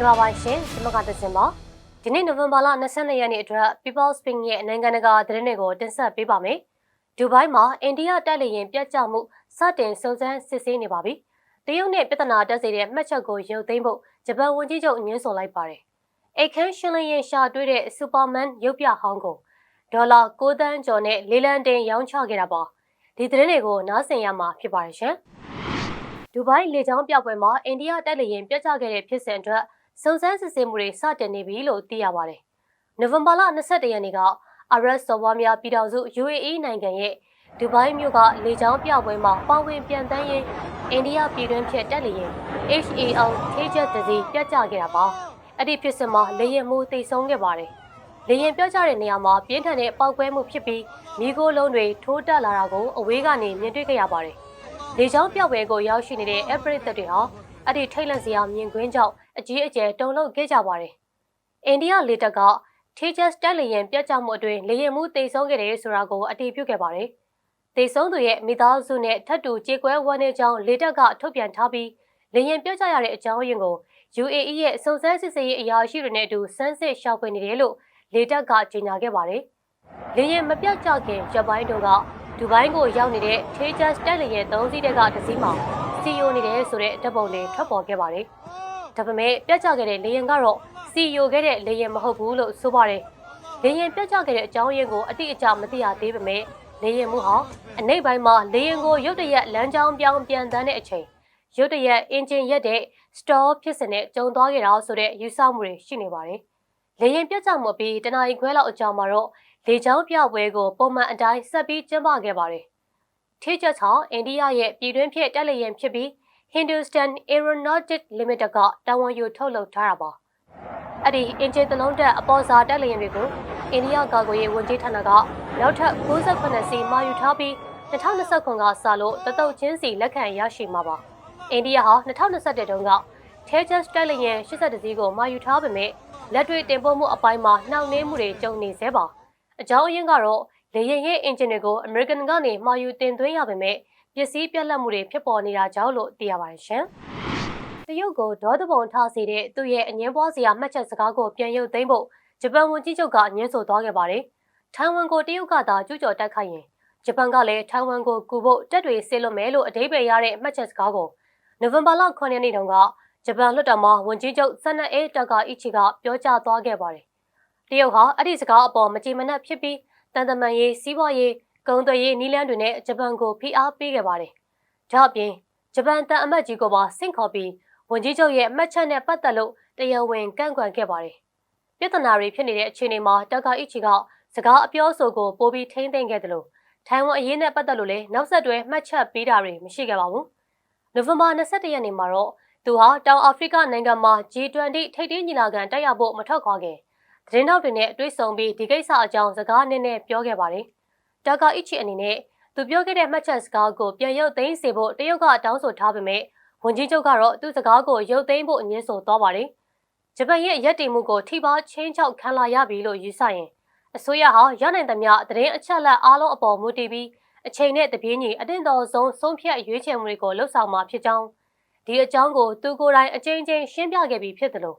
င်္ဂလာပါရှင်ဒီမှာကတစင်ပါဒီနေ့နိုဝင်ဘာလ22ရက်နေ့အတွက် People Spin ရဲ့နိုင်ငံတကာသတင်းတွေကိုတင်ဆက်ပေးပါမယ်ဒူဘိုင်းမှာအိန္ဒိယတက်လေရင်ပြတ်ကျမှုစတင်စုံစမ်းစစ်ဆေးနေပါပြီတရုတ်နဲ့ပြဿနာတက်စေတဲ့မှတ်ချက်ကိုရုပ်သိမ်းဖို့ဂျပန်ဝန်ကြီးချုပ်ညှင်းဆိုလိုက်ပါတယ်အိတ်ခမ်းရှင်းလင်းရင်ရှာတွေ့တဲ့စူပါမန်ရုပ်ပြဟောင်းကိုဒေါ်လာ9သန်းကျော်နဲ့လေးလံတင်ရောင်းချခဲ့တာပါဒီသတင်းတွေကိုနားဆင်ရမှာဖြစ်ပါတယ်ရှင်ဒူဘိုင်းလေကြောင်းပြပွဲမှာအိန္ဒိယတက်လေရင်ပြတ်ကျခဲ့တဲ့ဖြစ်စဉ်အတွက် စုံစမ်းစစ်ဆေးမှုတွေစတင်နေပြီလို့သိရပါတယ်။နိုဝင်ဘာလ22ရက်နေ့ကအာရတ်စော်ဘွားများပြည်ထောင်စု UAE နိုင်ငံရဲ့ဒူဘိုင်းမြို့ကလေကြောင်းပြပွဲမှာပါဝင်ပြန်တန်းရင်အိန္ဒိယပြည်တွင်းဖြစ်တက်လေရင် HAL ထေးချက်တစီပြတ်ကျခဲ့တာပါ။အဲ့ဒီဖြစ်စဉ်မှာလေရင်မှုတိတ်ဆုံးခဲ့ပါတယ်။လေရင်ပြတ်ကျတဲ့နေရာမှာပြင်းထန်တဲ့ပေါက်ကွဲမှုဖြစ်ပြီးမိโกလုံးတွေထိုးတက်လာတာကိုအဝေးကနေမြင်တွေ့ခဲ့ရပါတယ်။လေကြောင်းပြပွဲကိုရောက်ရှိနေတဲ့ Everett တွေဟာ အဲ့ဒီထိတ်လန့်စရာမြင်ကွင်းကြောင့်အကြီးအကျယ်တုန်လှုပ်ခဲ့ကြပါတယ်။အိန္ဒိယလေတပ်က Tejas တက်လေရင်ပြတ်ကျမှုအတွင်းလေရင်မှုတိတ်ဆုံးခဲ့တယ်ဆိုတာကိုအတည်ပြုခဲ့ပါတယ်။တိတ်ဆုံးသူရဲ့မိသားစုနဲ့ထပ်တူကြေကွဲဝမ်းနေကြောင်းလေတပ်ကထုတ်ပြန်ထားပြီးလေရင်ပြတ်ကျရတဲ့အကြောင်းရင်းကို UAE ရဲ့စုံစမ်းစစ်ဆေးရေးအရာရှိတွေနဲ့အတူစမ်းစစ်ရှာဖွေနေတယ်လို့လေတပ်ကကြေညာခဲ့ပါတယ်။လေရင်မပြတ်ကျခင်ဂျပန်တို့ကဒူဘိုင်းကိုရောက်နေတဲ့ Tejas တက်လေရင်၃စီးတက်ကတစ်စီးမှာ စီယိုနေတယ်ဆိုတဲ့ဓာတ်ပုံတွေထွက်ပေါ်ခဲ့ပါတယ်။ဒါပေမဲ့ပြတ်ကျခဲ့တဲ့လေရင်ကတော့စီယိုခဲ့တဲ့လေရင်မဟုတ်ဘူးလို့ဆိုပါတယ်။လေရင်ပြတ်ကျခဲ့တဲ့အကြောင်းရင်းကိုအတိအကျမသိရသေးပေမဲ့လေရင်မှုဟာအနိမ့်ပိုင်းမှာလေရင်ကိုရုတ်တရက်လမ်းကြောင်းပြောင်းပြန်တန်းတဲ့အချိန်ရုတ်တရက်အင်ဂျင်ရက်တဲ့ store ဖြစ်စဉ်နဲ့ကြုံသွားခဲ့တာဆိုတဲ့ယူဆမှုတွေရှိနေပါတယ်။လေရင်ပြတ်ကျမှုပြီးတနအီခွဲလောက်အကြာမှာတော့လေချောင်းပြပွဲကိုပုံမှန်အတိုင်းဆက်ပြီးကျင်းပခဲ့ပါတယ်။ ထေးချက်ချောင်းအိန္ဒိယရဲ့ပြည်တွင်းဖြစ်တက်လျင်ဖြစ်ပြီး Hindustan Aeronautic Limited ကတာဝန်ယူထုတ်လုပ်ထားတာပါ။အဲ့ဒီအင်ဂျင်သလုံးတက်အပေါ်စာတက်လျင်တွေကိုအိန္ဒိယကာကွယ်ရေးဝန်ကြီးဌာနကနောက်ထပ်68စီမှာယူထားပြီး2020ခုကစလို့တတုတ်ချင်းစီလက်ခံရရှိမှာပါ။အိန္ဒိယဟာ2021တုန်းက Tejas တက်လျင်82စီးကိုမှာယူထားပေမဲ့လက်တွေ့တင်ပို့မှုအပိုင်းမှာနှောင့်နှေးမှုတွေကြုံနေသေးပါ။အကြောင်းအရင်းကတော့ လေယာဉ်ရဲ့အင်ဂျင်တွေကို American ကနေမှာယူတင်သွင်းရပေမဲ့ပစ္စည်းပြက်လက်မှုတွေဖြစ်ပေါ်နေတာကြောင့်လို့သိရပါတယ်ရှင်။တရုတ်ကိုဒေါသပုံထားစေတဲ့သူ့ရဲ့အငင်းပွားစရာမှတ်ချက်စကားကိုပြန်ရုပ်သိမ်းဖို့ဂျပန်ဝန်ကြီးချုပ်ကညှင်းဆိုသွားခဲ့ပါတယ်။ထိုင်ဝမ်ကိုတရုတ်ကသာကျူးကျော်တိုက်ခိုက်ရင်ဂျပန်ကလည်းထိုင်ဝမ်ကိုကူဖို့တက်တွေဆေးလွတ်မယ်လို့အဓိပ္ပာယ်ရတဲ့မှတ်ချက်စကားကိုနိုဝင်ဘာလ9ရက်နေ့တုန်းကဂျပန်လွှတ်တော်မှာဝန်ကြီးချုပ်ဆန်နအေးတကာအီချီကပြောကြားသွားခဲ့ပါတယ်။တရုတ်ဟာအဲ့ဒီစကားအပေါ်မကြည်မနှက်ဖြစ်ပြီး တန်တမန်ရေးစီးပွားရေးဂုံသွေးရေးနီးလန်းတွေနဲ့ဂျပန်ကိုဖိအားပေးခဲ့ပါတယ်။ဒါ့အပြင်ဂျပန်တန်အမတ်ကြီးကိုပါဆင့်ခေါ်ပြီးဝန်ကြီးချုပ်ရဲ့အမှတ်ချက်နဲ့ပတ်သက်လို့တရားဝင်ကန့်ကွက်ခဲ့ပါတယ်။ပြဿနာတွေဖြစ်နေတဲ့အခြေအနေမှာတကာအီချီကစကားအပြောဆိုကိုပိုပြီးထိမ့်သိမ့်ခဲ့တယ်လို့ထိုင်ဝမ်အရေးနဲ့ပတ်သက်လို့လည်းနောက်ဆက်တွဲမှတ်ချက်ပေးတာတွေမရှိခဲ့ပါဘူး။နိုဝင်ဘာ22ရက်နေ့မှာတော့သူဟာတောင်အာဖရိကနိုင်ငံမှာ G20 ထိပ်သီးညီလာခံတက်ရောက်ဖို့မထွက်ခွာခင် သတင်းထောက်တွေနဲ့တွေ့ဆုံပြီးဒီကိစ္စအကြောင်းစကားနည်းနည်းပြောခဲ့ပါတယ်။တာကာအီချီအနေနဲ့သူပြောခဲ့တဲ့မှတ်ချက်စကားကိုပြန်ရုပ်သိမ်းစေဖို့တရုတ်ကတောင်းဆိုထားပေမဲ့ဝန်ကြီးချုပ်ကတော့သူ့စကားကိုရုပ်သိမ်းဖို့အငင်းဆိုသွားပါတယ်။ဂျပန်ရဲ့ရက်တည်မှုကိုထိပါချင်းချောက်ခံလာရပြီလို့ယူဆရင်အစိုးရဟာရနိုင်သမျှသတင်းအချက်အလက်အားလုံးအပေါ်မူတည်ပြီးအချိန်နဲ့တပြေးညီအတင်တော်ဆုံးဆုံးဖြတ်ရွေးချယ်မှုတွေကိုလှုပ်ဆောင်မှာဖြစ်ကြောင်းဒီအကြောင်းကိုသူကိုယ်တိုင်အကြိမ်ကြိမ်ရှင်းပြခဲ့ပြီးဖြစ်တယ်လို့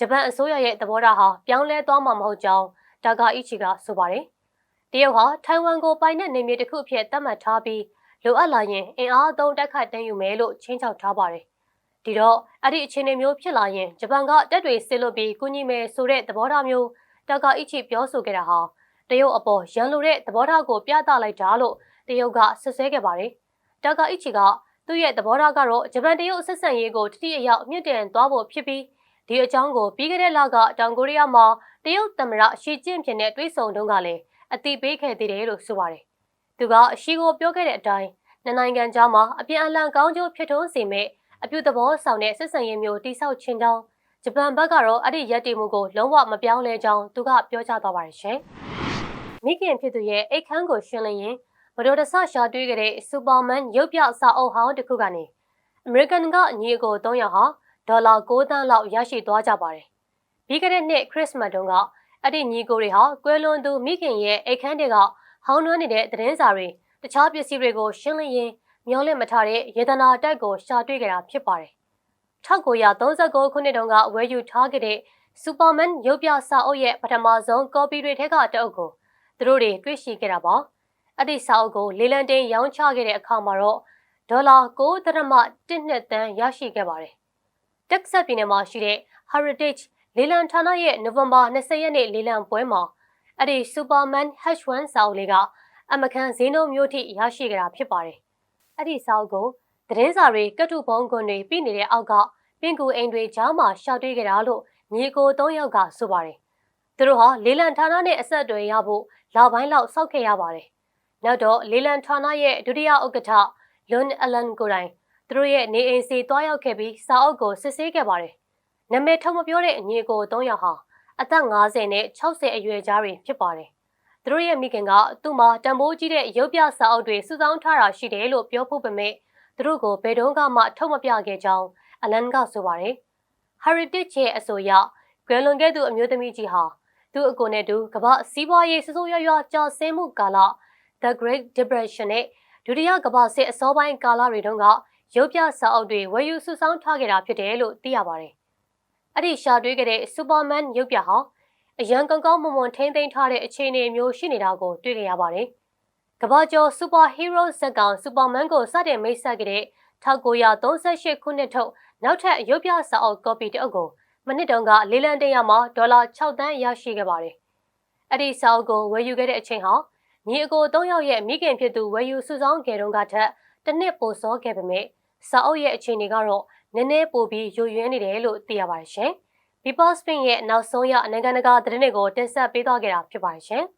ဂျပန်အစိုးရရဲ့သဘောထားဟာပြောင်းလဲသွားမှာမဟုတ်ကြောင်းဒါကာအီချီကဆိုပါတယ်။တရုတ်ဟာထိုင်ဝမ်ကိုပိုင်တဲ့နေမြေတစ်ခုအဖြစ်သတ်မှတ်ထားပြီးလိုအပ်လာရင်အင်အားသုံးတိုက်ခိုက်တင်ယူမယ်လို့ချင်းချောက်ထားပါတယ်။ဒီတော့အဲ့ဒီအခြေအနေမျိုးဖြစ်လာရင်ဂျပန်ကတက်တွေဆစ်လွတ်ပြီးကူညီမယ်ဆိုတဲ့သဘောထားမျိုးတာကာအီချီပြောဆိုခဲ့တာဟာတရုတ်အပေါ်ရန်လိုတဲ့သဘောထားကိုပြသလိုက်တာလို့တရုတ်ကဆွဆွဲခဲ့ပါတယ်။တာကာအီချီကသူ့ရဲ့သဘောထားကတော့ဂျပန်တရုတ်ဆက်ဆံရေးကိုတတိအရောက်မြင့်တင်သွားဖို့ဖြစ်ပြီး ဒီအကြောင်းကိုပြီးခဲ့တဲ့လကတောင်ကိုရီးယားမှာတရုတ်သမ္မတရှီကျင့်ဖျင်နဲ့တွေ့ဆုံတုန်းကလည်းအတိပေးခဲ့သေးတယ်လို့ဆိုပါတယ်။သူကအရှိကိုပြောခဲ့တဲ့အတိုင်းနှစ်နိုင်ငံကြားမှာအပြန်အလှန်ကောင်းကျိုးဖြစ်ထွန်းစေမဲ့အပြုသဘောဆောင်တဲ့ဆက်ဆံရေးမျိုးတိဆောက်ခြင်းကြောင်းဂျပန်ဘက်ကတော့အဲ့ဒီရည်တည်မှုကိုလုံးဝမပြောင်းလဲကြောင်းသူကပြောကြားသွားပါတယ်ရှင်။မိခင်ဖြစ်သူရဲ့အိတ်ခမ်းကိုရှင်းလင်းရင်ဗဒိုတဆရှာတွေ့ခဲ့တဲ့စူပါမန်ရုပ်ပြစာအုပ်ဟောင်းတစ်ခုကနေအမေရိကန်ကအညီအကို300ဟာ ဒေါ်လာ9သန်းလောက်ရရှိသွားကြပါတယ်။ပြီးခဲ့တဲ့နှစ်ခရစ်စမတ်တုန်းကအဲ့ဒီညီကိုတွေဟာကွဲလွန်သူမိခင်ရဲ့အိတ်ခမ်းတွေကဟောင်းနှွမ်းနေတဲ့သတင်းစာတွေတခြားပစ္စည်းတွေကိုရှင်းလင်းရင်းမျောလင့်မထားတဲ့ယေဒနာတိုက်ကိုရှာတွေ့ကြတာဖြစ်ပါတယ်။1939ခုနှစ်တုန်းကဝယ်ယူထားခဲ့တဲ့ Superman ရုပ်ပြစာအုပ်ရဲ့ပထမဆုံး copy တွေထဲကတအုပ်ကိုသူတို့တွေတွေ့ရှိခဲ့တာပါ။အဲ့ဒီစာအုပ်ကိုလေလံတင်ရောင်းချခဲ့တဲ့အခါမှာတော့ဒေါ်လာ9.1နှစ်တန်းရရှိခဲ့ပါတယ်။ တက်ဆတ်ပြည်နယ်မှာရှိတဲ့ Heritage လေလံဌာနရဲ့နိုဝင်ဘာ20ရက်နေ့လေလံပွဲမှာအဲ့ဒီ Superman H1 စာအုပ်လေးကအမကန်ဈေးနှုန်းမျိုးထိရရှိခဲ့တာဖြစ်ပါတယ်။အဲ့ဒီစာအုပ်ကိုသတင်းစာတွေကတ်ထုပုံကွန်တွေပြည်နေတဲ့အောက်ကပင်ကူအိမ်တွေကြားမှာရှာတွေ့ခဲ့တာလို့ညီကို၃ယောက်ကဆိုပါတယ်။သူတို့ဟာလေလံဌာနနဲ့အဆက်အသွယ်ရဖို့လပိုင်းလောက်စောက်ခဲ့ရပါတယ်။နောက်တော့လေလံဌာနရဲ့ဒုတိယဥက္ကဋ္ဌလွန်အလန်ကိုတိုင် သူတို့ရဲ့နေအိမ်စီတွားရောက်ခဲ့ပြီးစာအုပ်ကိုစစ်ဆေးခဲ့ပါတယ်။နာမည်ထုတ်မပြောတဲ့အညီကို၃ယောက်ဟာအသက်50နဲ့60အရွယ်ကြားတွေဖြစ်ပါတယ်။သူတို့ရဲ့မိခင်ကသူ့မှာတံမိုးကြီးတဲ့ရုပ်ပြစာအုပ်တွေစုဆောင်းထားတာရှိတယ်လို့ပြောဖို့ပေမဲ့သူတို့ကိုဘယ်တော့မှထုတ်မပြခဲ့ကြောင်းအလန်ကဆိုပါတယ်။ Heritage ရဲ့အဆိုအရကွယ်လွန်ခဲ့သူအမျိုးသမီးကြီးဟာသူ့အကိုနဲ့တူကမ္ဘာစီးပွားရေးစစိုးရွရွကြာဆင်းမှုကာလ The Great Depression နဲ့ဒုတိယကမ္ဘာစစ်အစောပိုင်းကာလတွေတုန်းက ရုပ်ပြစာအုပ်တွေဝယ်ယူစုဆောင်းထားခဲ့တာဖြစ်တယ်လို့သိရပါတယ်။အဲ့ဒီရှာတွေ့ခဲ့တဲ့ Superman ရုပ်ပြဟာအရန်ကောင်းကောင်းမွန်မွန်ထိမ့်သိမ်းထားတဲ့အခြေအနေမျိုးရှိနေတာကိုတွေ့ကြရပါတယ်။ကမ္ဘာကျော် Superhero ဇာတ်ကောင် Superman ကိုစတင်မိတ်ဆက်ခဲ့တဲ့1938ခုနှစ်ထုတ်နောက်ထပ်ရုပ်ပြစာအုပ် copy တအုပ်ကိုမနှစ်တုန်းကလေးလံတင်ရမှာဒေါ်လာ6သန်းရရှိခဲ့ပါတယ်။အဲ့ဒီစာအုပ်ကိုဝယ်ယူခဲ့တဲ့အချိန်ဟာညီအကို၃ယောက်ရဲ့မိခင်ဖြစ်သူဝယ်ယူစုဆောင်းခဲ့တုန်းကထက် တစ်နှစ်ပိုစောခဲ့ပေမဲ့စာအုပ်ရဲ့အခြေအနေကတော့နည်းနည်းပိုပြီးယိုယွင်းနေတယ်လို့သိရပါတယ်ရှင်။ People Spin ရဲ့နောက်ဆုံးရနိုင်ငံတကာသတင်းတွေကိုတင်ဆက်ပေးသွားခဲ့တာဖြစ်ပါတယ်ရှင်။